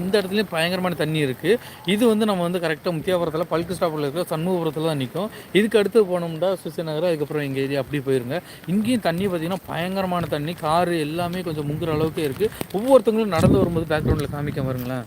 இந்த இடத்துலையும் பயங்கரமான தண்ணி இருக்குது இது வந்து நம்ம வந்து கரெக்டாக முத்தியாபுரத்தில் பல்கு ஸ்டாப்பில் இருக்கிற சண்முகபுரத்தில் தான் நிற்கும் இதுக்கு அடுத்து போனோம்னா சுசீ நகர் அதுக்கப்புறம் எங்கள் ஏரியா அப்படி போயிருங்க. இங்கேயும் தண்ணி பார்த்தீங்கன்னா பயங்கரமான தண்ணி காரு எல்லாமே கொஞ்சம் முங்குற அளவுக்கு இருக்குது ஒவ்வொருத்தவங்களும் நடந்து வரும்போது பேக்ரவுண்டில் காமிக்க பாருங்களேன்.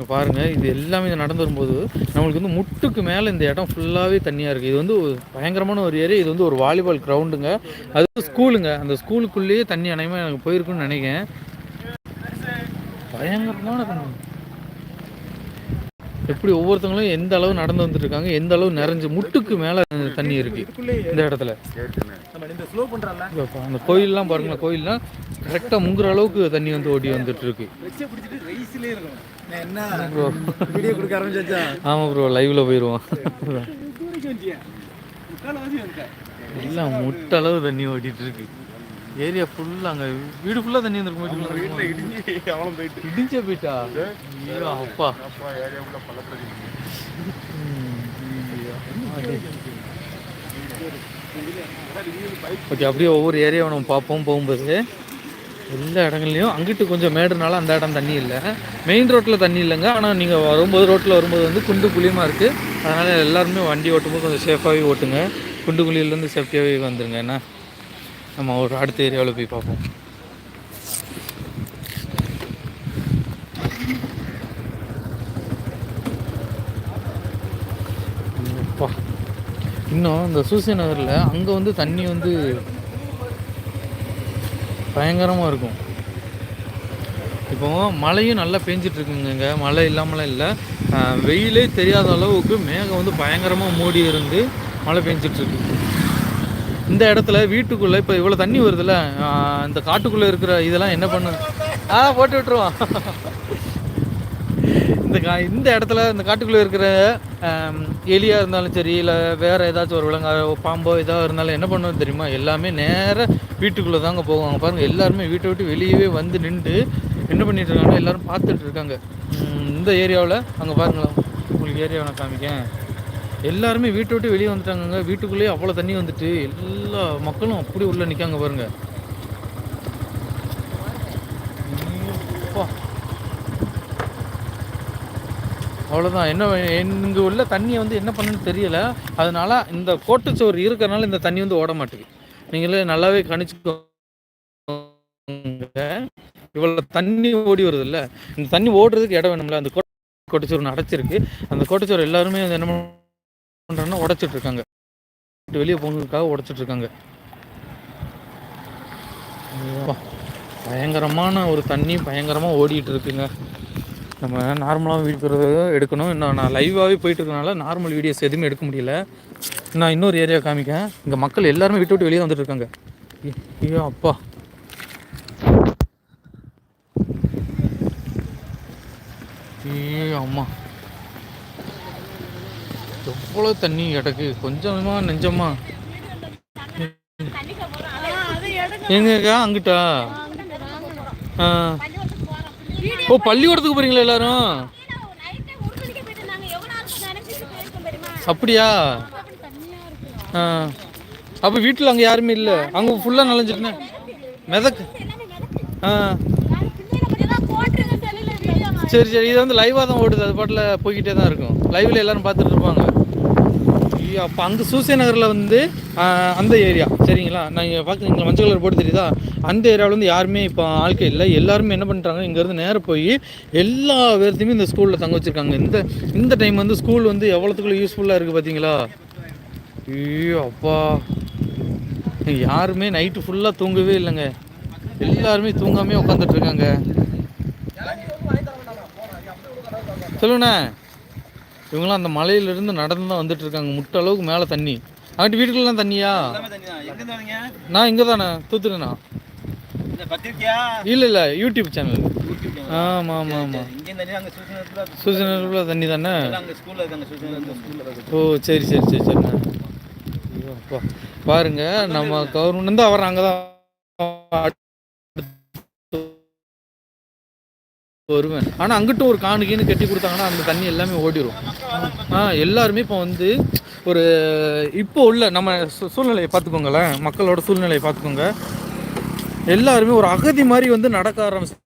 இங்கே பாருங்கள் இது எல்லாமே இது நடந்து வரும்போது நம்மளுக்கு வந்து முட்டுக்கு மேலே இந்த இடம் ஃபுல்லாகவே தண்ணியாக இருக்குது இது வந்து பயங்கரமான ஒரு ஏரியா. இது வந்து ஒரு வாலிபால் கிரவுண்டுங்க அது வந்து ஸ்கூலுங்க அந்த ஸ்கூலுக்குள்ளேயே தண்ணி அனைமே எனக்கு போயிருக்குன்னு நினைக்கிறேன். பயங்கரமான தண்ணி. எப்படி ஒவ்வொருத்தவங்களும் எந்த அளவு நடந்து வந்துட்டு இருக்காங்க எந்த அளவு நிறைஞ்சு முட்டுக்கு மேலே தண்ணி இருக்கு இந்த இடத்துல. அந்த கோயில்லாம் பாருங்களேன் கோயில்லாம் கரெக்டாக முங்குற அளவுக்கு தண்ணி வந்து ஓடி வந்துட்டு இருக்கு. என்ன? வீடியோ கொடுக்க ஆரம்பிச்சாச்சா? ஆமாம் ப்ரோ லைவ்ல போயிடுவோம் எல்லாம் முட்டளவு தண்ணி ஓடிட்டு இருக்கு. ஏரியா ஃபுல்லா அங்க வீடு ஃபுல்லா தண்ணி வந்துருக்கும் இடிஞ்ச போயிட்டா ஐயோ, அப்பா. ஓகே அப்படியே ஒவ்வொரு ஏரியாவை நம்ம பார்ப்போம் போகும்போது. எல்லா இடங்கள்லையும் அங்கிட்டு கொஞ்சம் மேடுனால அந்த இடம் தண்ணி இல்லை. மெயின் ரோட்டில் தண்ணி இல்லைங்க. ஆனால் நீங்கள் வரும்போது ரோட்டில் வரும்போது வந்து குண்டு குழியமாக இருக்குது அதனால் எல்லாருமே வண்டி ஓட்டும்போது கொஞ்சம் சேஃபாகவே ஓட்டுங்க. குண்டு குழியிலேருந்து சேஃப்டியாகவே வந்துடுங்க என்ன? நம்ம ஒரு அடுத்த ஏரியாவில் போய் பார்ப்போம். அப்பா. இன்னும் இந்த சூசி நகரில் அங்கே வந்து தண்ணி வந்து பயங்கரமாக இருக்கும். இப்போ மழையும் நல்லா பெஞ்சிட்டு இருக்குங்க மழை இல்லாமலாம் இல்லை. வெயிலே தெரியாத அளவுக்கு மேகம் வந்து பயங்கரமாக மூடி இருந்து மழை பெஞ்சிட்ருக்கு. இந்த இடத்துல வீட்டுக்குள்ளே இப்போ இவ்வளோ தண்ணி வருதுல்ல இந்த காட்டுக்குள்ளே இருக்கிற இதெல்லாம் என்ன பண்ணு ஆ போட்டு விட்டுருவோம். இந்த கா இந்த இடத்துல இந்த காட்டுக்குள்ளே இருக்கிற எலியாக இருந்தாலும் சரி இல்லை வேறு ஏதாச்சும் ஒரு விலங்கா பாம்போ எதாக இருந்தாலும் என்ன பண்ணுவோம் தெரியுமா? எல்லாமே நேராக வீட்டுக்குள்ளே தாங்க போவாங்க. பாருங்கள் எல்லாருமே வீட்டை விட்டு வெளியவே வந்து நின்று என்ன பண்ணிட்டு இருக்காங்க? எல்லாரும் பார்த்துட்டு இருக்காங்க. இந்த ஏரியாவில் அங்கே பாருங்களேன் உங்களுக்கு ஏரியாவை நான் காமிக்கேன் எல்லாருமே வீட்டை விட்டு வெளியே வந்துட்டாங்க வீட்டுக்குள்ளேயே அவ்வளோ தண்ணி வந்துட்டு எல்லா மக்களும் அப்படி உள்ளே நிற்காங்க பாருங்கள் அப்பா. அவ்வளோதான் என்ன இங்கே உள்ள தண்ணியை வந்து என்ன பண்ணுன்னு தெரியல. அதனால இந்த கோட்டுச்சோறு இருக்கிறனால இந்த தண்ணி வந்து ஓட மாட்டேங்குது. நீங்களே நல்லாவே கணிச்சுக்கோங்க. இவ்வளோ தண்ணி ஓடி வருது இல்லை இந்த தண்ணி ஓடுறதுக்கு இடம் வேணும்ல. அந்த கோட்டை கோட்டுச்சோறு அடைச்சிருக்கு. அந்த கோட்டைச்சோறு எல்லாருமே வந்து என்ன பண்ணுறாங்கன்னா உடைச்சிட்டு இருக்காங்க. வெளியே போனதுக்காக உடைச்சிட்டு இருக்காங்க. பயங்கரமான ஒரு தண்ணி பயங்கரமாக ஓடிட்டு இருக்குங்க. நம்ம நார்மலாக வீடியோ எடுக்கணும். இன்னும் நான் லைவாகவே போயிட்டு இருக்கனால நார்மல் வீடியோஸ் எதுவுமே எடுக்க முடியல. நான் இன்னொரு ஏரியா காமிக்கேன் இங்கே மக்கள் எல்லாருமே விட்டு விட்டு வெளியே வந்துட்டு இருக்காங்க ஐயோ அப்பா. ஐயோ அம்மா. எவ்வளோ தண்ணி கிடக்கு? கொஞ்சமா நெஞ்சமா. எங்கக்கா அங்கிட்டா? ஆ. ஓ பள்ளிக்கூடத்துக்கு போறீங்களா எல்லாரும்? அப்படியா? ஆ. அப்போ வீட்டில் அங்கே யாருமே இல்லை? அங்கே ஃபுல்லாக நனைஞ்சிருந்தேன் மிதக்கு. ஆ. சரி சரி. இது வந்து லைவாக தான் ஓடுது. அது பாட்டில் போய்கிட்டே தான் இருக்கும். லைவில் எல்லாரும் பார்த்துட்டு இருப்பாங்க. ஐயோ அப்போ அங்கே சூசை நகரில் வந்து அந்த ஏரியா. சரிங்களா? நான் இங்கே பார்க்குறீங்களா மஞ்சள் கலர் போட்டு தெரியுதா? அந்த ஏரியாவில் வந்து யாருமே இப்போ ஆட்கள் இல்லை. எல்லாருமே என்ன பண்ணுறாங்க இங்கேருந்து நேராக போய் எல்லா பேர்த்தையுமே இந்த ஸ்கூலில் தங்க வச்சுருக்காங்க. இந்த இந்த டைம் வந்து ஸ்கூல் வந்து எவ்வளோத்துக்குள்ள யூஸ்ஃபுல்லாக இருக்குது பார்த்தீங்களா ஐயோ அப்பா. யாருமே நைட்டு ஃபுல்லாக தூங்கவே இல்லைங்க. எல்லாருமே தூங்காமே உட்காந்துட்டு இருக்காங்க. சொல்லுண்ணே. இவங்களாம் அந்த மலையிலிருந்து நடந்து தான் வந்துட்டு இருக்காங்க. முட்ட அளவுக்கு மேலே தண்ணி. அங்கிட்டு வீட்டுக்குள்ளலாம் தண்ணியா? நான் இங்கே தானே தூத்துறேண்ணா இல்லை இல்லை யூடியூப் சேனல் ஆமாம் ஆமாம் ஆமாம் சூசனூரில் தண்ணி தானே? ஓ சரி சரி சரி சரிண்ணா பாருங்க நம்ம கவர்மெண்ட் வந்து அவர் அங்கே தான் வருவேன். ஆனால் அங்கிட்டும் ஒரு காணுகின்னு கட்டி கொடுத்தாங்கன்னா அந்த தண்ணி எல்லாமே ஓடிடும் ஆ எல்லாருமே இப்போ வந்து ஒரு இப்போ உள்ள நம்ம சூழ்நிலையை பார்த்துக்கோங்களேன். மக்களோட சூழ்நிலையை பார்த்துக்கோங்க. எல்லாருமே ஒரு அகதி மாதிரி வந்து நடக்க ஆரம்பிச்சு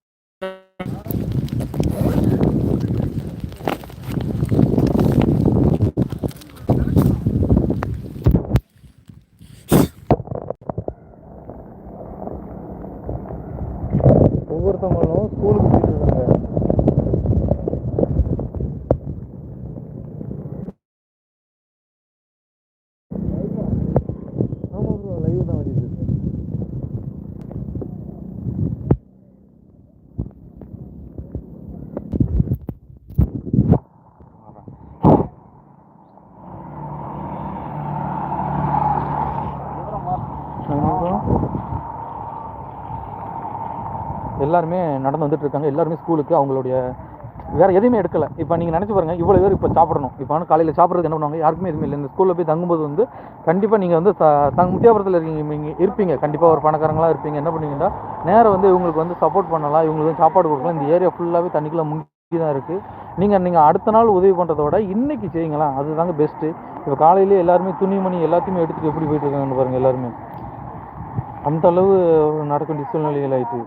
ஒவ்வொருத்தவங்களும் ஸ்கூலுக்கு போயிட்டு இருக்காங்க ஆமா ப்ரோ லைவ் தான் வருது எல்லாருமே நடந்து வந்துட்டு இருக்காங்க. எல்லாருமே ஸ்கூலுக்கு அவங்களுடைய வேற எதுவுமே எடுக்கல. இப்போ நீங்கள் நினச்சி பாருங்க இவ்வளோ பேர் இப்போ சாப்பிடணும். இப்போ ஆனால் காலையில் சாப்பிட்றது என்ன பண்ணுவாங்க? யாருக்குமே எதுவுமே இல்லை. இந்த ஸ்கூலில் போய் தங்கும்போது வந்து கண்டிப்பாக நீங்கள் வந்து தங்க முத்தியாபுரத்தில் இருக்கீங்க நீங்கள் இருப்பீங்க. கண்டிப்பாக ஒரு பணக்காரங்களாக இருப்பீங்க. என்ன பண்ணுவீங்கன்னா நேரம் வந்து இவங்களுக்கு வந்து சப்போர்ட் பண்ணலாம். இவங்களுக்கு வந்து சாப்பாடு கொடுக்கலாம். இந்த ஏரியா ஃபுல்லாகவே தண்ணிக்குள்ளே முங்கி தான் இருக்குது நீங்கள் நீங்கள் அடுத்த நாள் உதவி பண்ணுறத விட இன்றைக்கி செய்யுங்களா அதுதாங்க பெஸ்ட்டு இப்போ காலையிலே எல்லாருமே துணிமணி எல்லாத்தையுமே எடுத்துகிட்டு எப்படி போயிட்டு இருக்காங்கன்னு பாருங்கள் எல்லாருமே. அந்த அளவு நடக்க வேண்டிய சூழ்நிலைகள் ஆயிட்டு.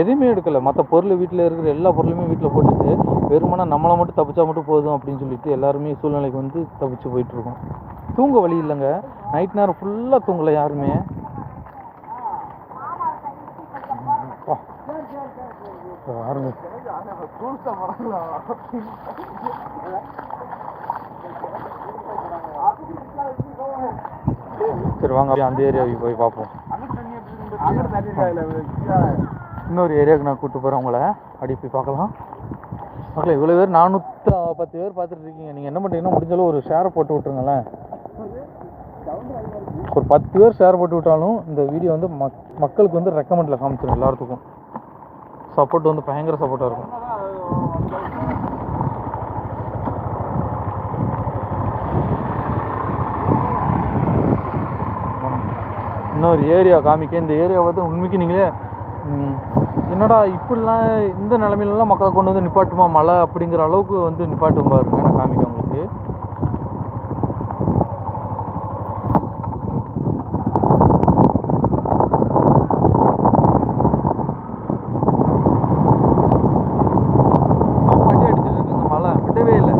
எதுவுமே எடுக்கலை. மற்ற பொருள் வீட்டில் இருக்கிற எல்லா பொருளுமே வீட்டில் போட்டுட்டு வெறுமனா நம்மளை மட்டும் தப்பிச்சா மட்டும் போதும் அப்படின்னு சொல்லிட்டு எல்லாருமே சூழ்நிலைக்கு வந்து தப்பிச்சு போயிட்டுருக்கோம். தூங்க வழி இல்லைங்க. நைட் நேரம் ஃபுல்லாக தூங்கலை யாருமே. பாருங்க சரி வாங்க அப்படியே அந்த ஏரியாவுக்கு போய் பார்ப்போம். இன்னொரு ஏரியாவுக்கு நான் கூப்பிட்டு போகிறேன் உங்களை. அப்படி போய் பார்க்கலாம். ஓகே இவ்வளோ பேர் நானூற்றி பத்து பேர் பார்த்துட்டு இருக்கீங்க. நீங்கள் என்ன பண்ணுறீங்கன்னா முடிஞ்சாலும் ஒரு ஷேரை போட்டு விட்ருங்களேன் ஒரு பத்து பேர் ஷேர் போட்டு விட்டாலும் இந்த வீடியோ வந்து மக் மக்களுக்கு வந்து ரெக்கமெண்டில் காமிச்சிடும் எல்லாத்துக்கும். சப்போர்ட் வந்து பயங்கர சப்போர்ட்டாக இருக்கும். இன்னொரு ஏரியா காமிக்க. இந்த ஏரியா வந்து உண்மைக்கு நீங்களே என்னடா இப்படிலாம் இந்த நிலமையிலலாம் மக்களை கொண்டு வந்து நிப்பாட்டுமா? மழை அப்படிங்கிற அளவுக்கு வந்து நிப்பாட்டும் பாருங்க நான் காமிக்க உங்களுக்கு செம்மடி அடிச்சிட்டு இருக்கு இந்த மழை விடவே இல்லை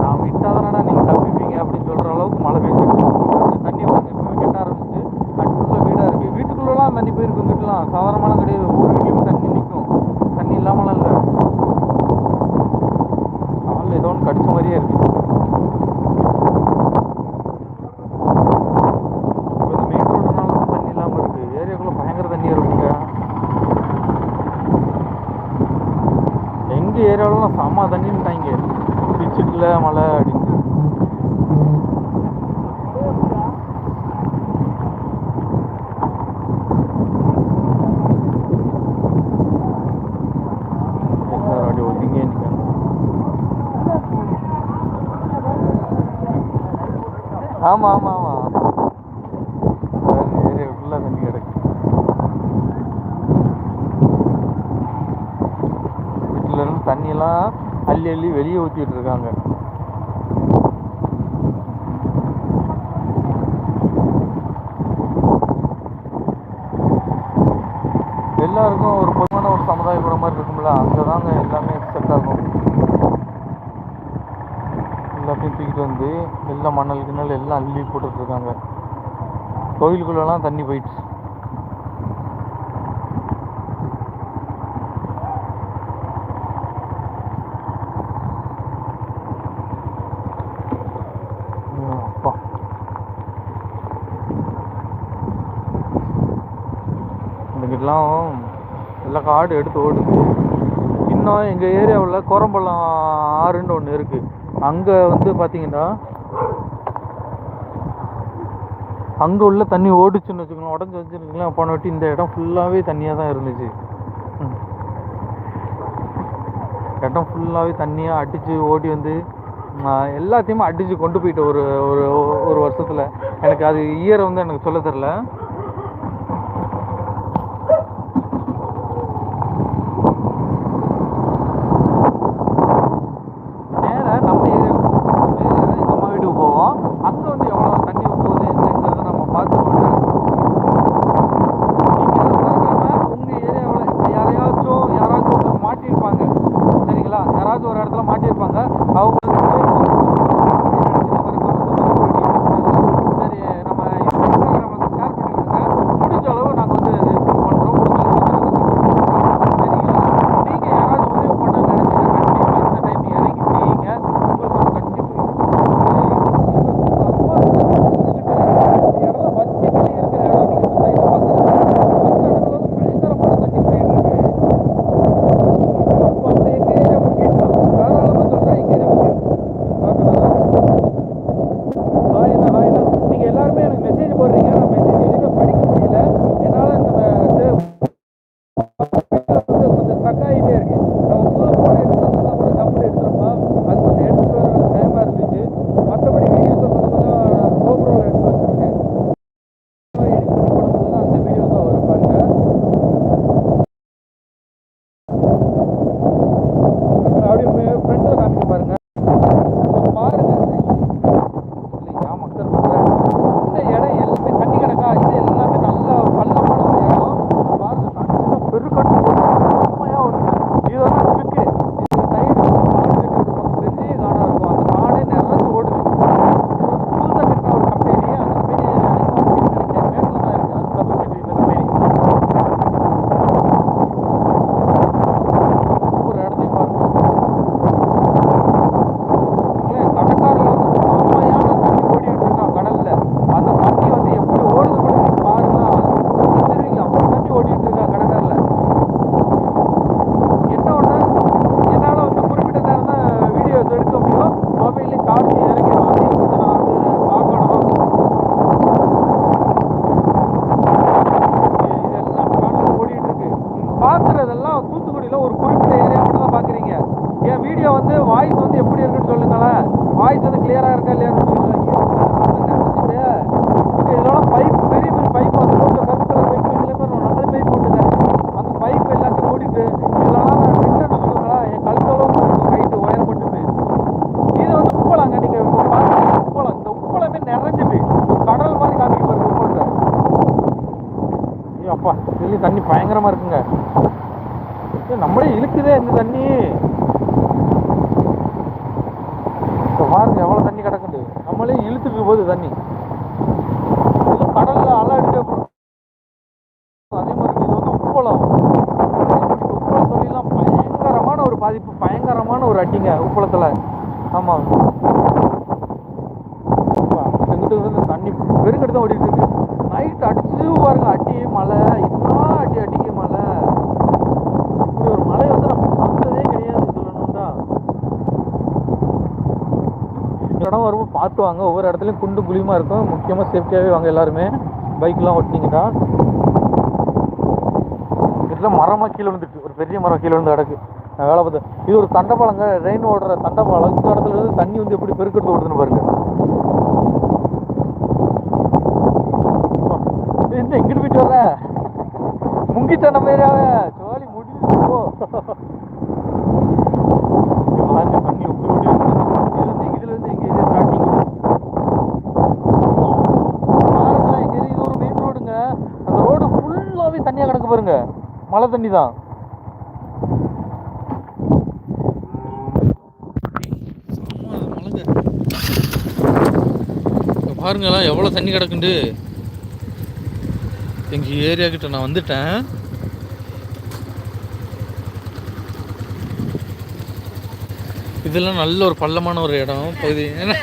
நான் விட்டாதானடா நீங்கள் தப்பிப்பீங்க அப்படின்னு சொல்கிற அளவுக்கு மழை பெய்ஞ்சிட்டு இருக்கு. தண்ணி வந்து இப்போவே கெட்ட ஆரம்பிச்சு அடுப்புக்குள்ள வீடாக இருக்குது வீட்டுக்குள்ளலாம் தண்ணி போயிருக்கும் வீட்டுலாம் சாதாரணமாலாம் கிடையாது ஒவ்வொரு வீட்லையும் தண்ணி நிற்கும் தண்ணி இல்லாமலாம் இல்லை காலில் ஏதோ ஒன்று கடிச்ச மாதிரியே இருக்கு இப்போ இந்த மெயின் ரோடுனால தான் தண்ணி இல்லாமல் இருக்குது ஏரியாக்குள்ளே பயங்கர தண்ணி இருக்குங்க எங்கள் ஏரியாவிலலாம் செம்ம தண்ணின்ட்டாங்க பிச்சுக்கல மழை அப்படின்ட்டு எல்லாரும் அப்படியே ஒதுங்கியே நிற்காங்க ஆமாம் ஆமாம் ஆமாம் ஏரியா தண்ணி கிடக்கு. வீட்டில இருந்து தண்ணியெல்லாம் அள்ளி அள்ளி வெளியே ஊற்றிட்டு இருக்காங்க. எல்லாருக்கும் ஒரு பொதுவான ஒரு சமுதாய கூட மாதிரி இருக்கும்ல அங்கே தாங்க எல்லாமே செட் ஆகும் எல்லாத்தையும் தூக்கிட்டு வந்து எல்லாம் மணல் கிணல் எல்லாம் அள்ளி போட்டுட்ருக்காங்க. கோயிலுக்குள்ளெல்லாம் தண்ணி போயிடுச்சு. ஐயோ, எல்லாம் காடு எடுத்து ஓடுது. இன்னும் எங்கள் ஏரியாவில் குரம்பலம் ஆறுன்னு ஒன்று இருக்குது அங்கே வந்து பார்த்தீங்கன்னா அங்கே உள்ள தண்ணி ஓடிச்சுன்னு வச்சுக்கோங்களேன் உடஞ்சி வச்சுருக்கலாம் போன வாட்டி இந்த இடம் ஃபுல்லாகவே தண்ணியாக தான் இருந்துச்சு. இடம் ஃபுல்லாகவே தண்ணியாக அடித்து ஓடி வந்து எல்லாத்தையுமே அடித்து கொண்டு போயிட்டு ஒரு ஒரு ஒரு வருஷத்தில். எனக்கு அது இயர் வந்து எனக்கு சொல்ல தெரில 好 தண்ணி பயங்கரமாக இருக்குங்க. நம்மளே இழுக்குதே இந்த தண்ணி. இப்போ பாருங்க எவ்வளோ தண்ணி கிடக்குது. நம்மளே இழுத்துக்கு போகுது தண்ணி. கடலில் கடல்ல அலை அடிக்க அதே மாதிரி இது வந்து உப்பளம். உப்பளம் தொழிலாம் பயங்கரமான ஒரு பாதிப்பு பயங்கரமான ஒரு அடிங்க உப்பளத்தில். ஆமாம் செங்குட்டு தண்ணி பெருக்கெடுத்து தான் ஓடிட்டு இருக்கு. நைட் அடிச்சு பாருங்க அடி மழை என்ன அடி அடிக்க மழை இப்படி ஒரு மழை வந்து நம்ம பார்த்ததே கிடையாது சொல்லணும்டா. இடம் வரும்போது பார்த்து வாங்க. ஒவ்வொரு இடத்துலையும் குண்டு குழியுமா இருக்கும். முக்கியமாக சேஃப்டியாகவே வாங்க எல்லாருமே. பைக்லாம் ஓட்டினீங்கன்னா இதில் மரமாக கீழே விழுந்துட்டு ஒரு பெரிய மரம் கீழே விழுந்து கிடக்கு. நான் வேலை பார்த்தேன் இது ஒரு தண்டப்பாலங்க. ரெயின் ஓடுற தண்டப்பாலம். இந்த இடத்துல இருந்து தண்ணி வந்து எப்படி பெருக்கெடுத்து ஓடுதுன்னு பாருங்க. அப்பா, எங்கிட்டு போயிட்டு வர. முங்கிட்ட நம்ம ஏரியாவே ஜோலி முடிஞ்சு போ. பாருங்க ஒரு மெயின் ரோடுங்க அந்த ரோடு தண்ணியா கிடக்கு பாருங்க. மழை தண்ணி தான். பாருங்களேன் எவ்வளோ தண்ணி கிடக்குண்டு. எங்கள் ஏரியா கிட்ட நான் வந்துட்டேன். இதெல்லாம் நல்ல ஒரு பள்ளமான ஒரு இடம். பகுதி. என்ன?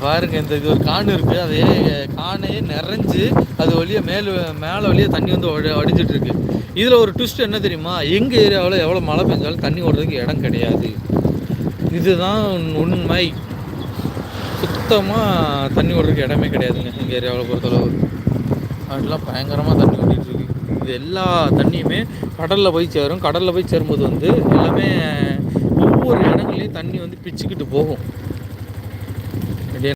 பாருங்க இந்த இது ஒரு காணு இருக்கு. அதே காணையே நிறைஞ்சு அது வழியாக மேலே மேலே வழியாக தண்ணி வந்து வடி- இருக்கு இதில் ஒரு ட்விஸ்ட் என்ன தெரியுமா? எங்கள் ஏரியாவில் எவ்வளோ மழை பெஞ்சாலும் தண்ணி ஓடுறதுக்கு இடம் கிடையாது. இதுதான் உண்மை. சுத்தமாக தண்ணி ஓடுறதுக்கு இடமே கிடையாதுங்க. எங்கள் ஏரியாவில் பொறுத்தளவு. அதெல்லாம் பயங்கரமாக தண்ணி ஓடிட்டு இருக்கு. இது எல்லா தண்ணியுமே கடலில் போய் சேரும். கடலில் போய் சேரும்போது வந்து எல்லாமே ஒவ்வொரு இடங்கள்லையும் தண்ணி வந்து பிச்சுக்கிட்டு போகும்.